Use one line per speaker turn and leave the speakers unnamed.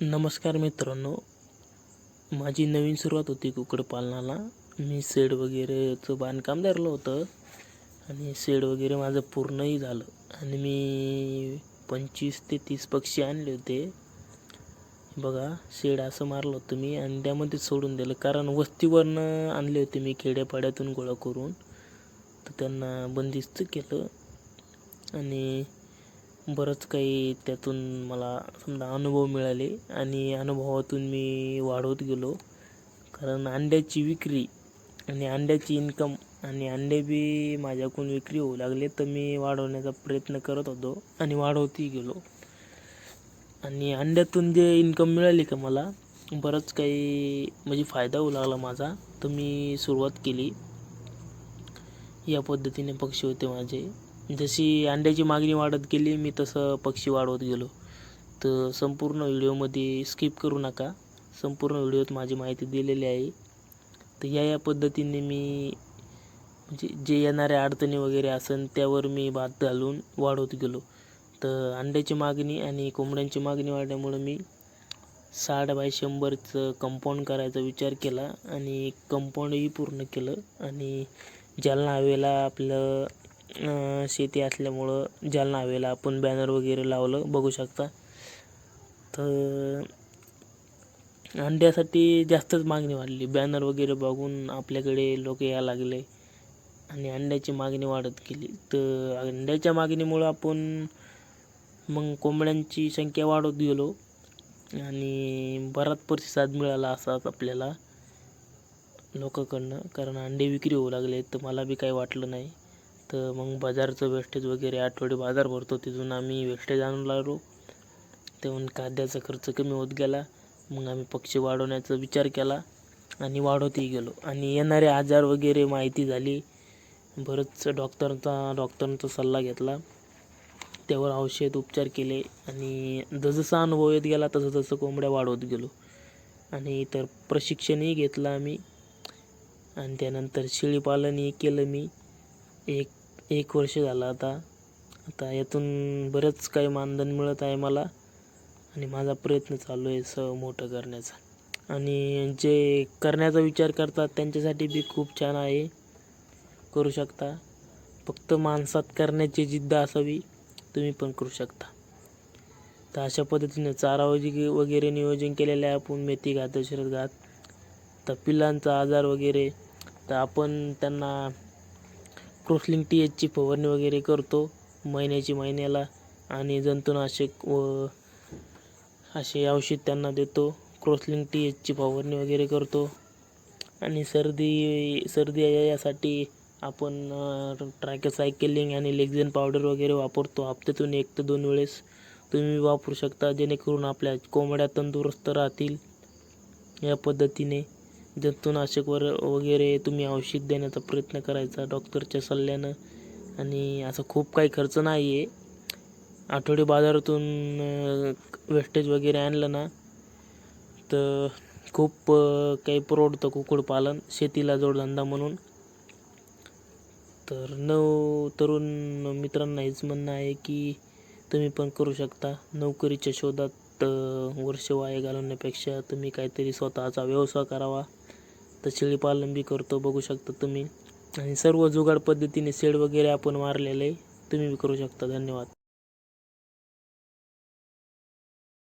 नमस्कार मित्रांनो. माझी नवीन सुरुवात होती कुक्कुटपालनाला मी शेड वगैरेचं बांधकाम धरलं होतं आणि शेड वगैरे माझं पूर्णही झालं. आणि मी पंचवीस ते तीस पक्षी आणले होते. बघा शेड असं मारलं होतं मी आणि त्यामध्ये सोडून दिलं. कारण वस्तीवरनं आणले होते मी खेड्यापाड्यातून गोळा करून. तर त्यांना बंदिस्त केलं. आणि बरंच काही त्यातून मला समजा अनुभव मिळाले आणि अनुभवातून मी वाढवत गेलो. कारण अंड्याची विक्री आणि अंड्याची इन्कम आणि अंडे बी माझ्याकडून विक्री होऊ लागले तर मी वाढवण्याचा प्रयत्न करत होतो आणि वाढवतही गेलो. आणि अंड्यातून जे इन्कम मिळाली का मला बरंच काही म्हणजे फायदा होऊ लागला माझा. तर मी सुरुवात केली. या पद्धतीने पक्षी होते माझे. जशी अंड्याची मागणी वाढत गेली मी तसं पक्षी वाढवत गेलो. तर संपूर्ण व्हिडिओमध्ये स्किप करू नका. संपूर्ण व्हिडिओत माझी माहिती दिलेली आहे. तर या या पद्धतीने मी म्हणजे जे येणाऱ्या अडचणी वगैरे असन त्यावर मी भात घालून वाढवत गेलो. तर अंड्याची मागणी आणि कोंबड्यांची मागणी वाढल्यामुळं मी साठ बाय शंभरचं कंपाऊंड करायचा विचार केला आणि कंपाऊंडही पूर्ण केलं. आणि जालना हवेला आपलं शेती असल्यामुळं जालना हवेला आपण बॅनर वगैरे लावलं बघू शकता. तर अंड्यासाठी जास्तच मागणी वाढली. बॅनर वगैरे बघून आपल्याकडे लोक यायला लागले आणि अंड्याची मागणी वाढत गेली. तर अंड्याच्या मागणीमुळं आपण मग कोंबड्यांची संख्या वाढवत गेलो आणि बराच प्रतिसाद मिळाला असाच आपल्याला लोकांकडनं. कारण अंडे विक्री होऊ लागले तर मला बी काही वाटलं नाही. तर मग बाजारचं वेस्टेज वगैरे आठवडे बाजार भरतो तिथून आम्ही वेस्टेज आणून लागलो तेवून खाद्याचा खर्च कमी होत गेला. मग आम्ही पक्षी वाढवण्याचा विचार केला आणि वाढवतही गेलो. आणि येणारे आजार वगैरे माहिती झाली. बरंच डॉक्टरचा डॉक्टरांचा सल्ला घेतला. त्यावर औषध उपचार केले आणि जसजसा अनुभव येत गेला तसं तसं कोंबड्या वाढवत गेलो. आणि इतर प्रशिक्षणही घेतलं आम्ही. आणि त्यानंतर शेळीपालनही केलं मी. एक एक वर्ष झालं आता. आता यातून बरंच काही मानधन मिळत आहे मला आणि माझा प्रयत्न चालू आहे स मोठं करण्याचा. आणि जे करण्याचा विचार करतात त्यांच्यासाठी बी खूप छान आहे. करू शकता. फक्त माणसात करण्याची जिद्द असावी तुम्ही पण करू शकता. तर अशा पद्धतीने चारा वगैरे नियोजन केलेलं आहे आपण मेथी घात दशरथ घात. तर पिल्लांचा आजार वगैरे. तर आपण त्यांना क्रोसलिंग टी एचची फवारणी वगैरे करतो महिन्याची महिन्याला. आणि जंतुनाशक व असे औषध त्यांना देतो. क्रोसलिंग टी एचची फवारणी वगैरे करतो. आणि सर्दी सर्दी यासाठी आपण ट्रायकोसायकेलिंग आणि लेक्झेन पावडर वगैरे वापरतो. हप्त्यातून एक ते दोन वेळेस तुम्ही वापरू शकता. जेणेकरून आपल्या कोंबड्या तंदुरुस्त राहतील. या पद्धतीने जंतुनाशकवर वगैरे तुम्ही औषध देण्याचा प्रयत्न करायचा डॉक्टरच्या सल्ल्यानं. आणि असा खूप काही खर्च नाही आहे आठवडी बाजारातून वेस्टेज वगैरे आणलं ना तर खूप काही परवडतं कुक्कुटपालन शेतीला जोडधंदा म्हणून. तर नऊ तरुण मित्रांना हेच म्हणणं आहे की तुम्ही पण करू शकता. नोकरीच्या शोधात वर्ष वाया घालवण्यापेक्षा तुम्ही काहीतरी स्वतःचा व्यवसाय करावा. तर शेळीपालन बी करतो बघू शकता तुम्ही. आणि सर्व जुगाड पद्धतीने शेड वगैरे आपण मारलेलं आहे तुम्ही बी करू शकता. धन्यवाद.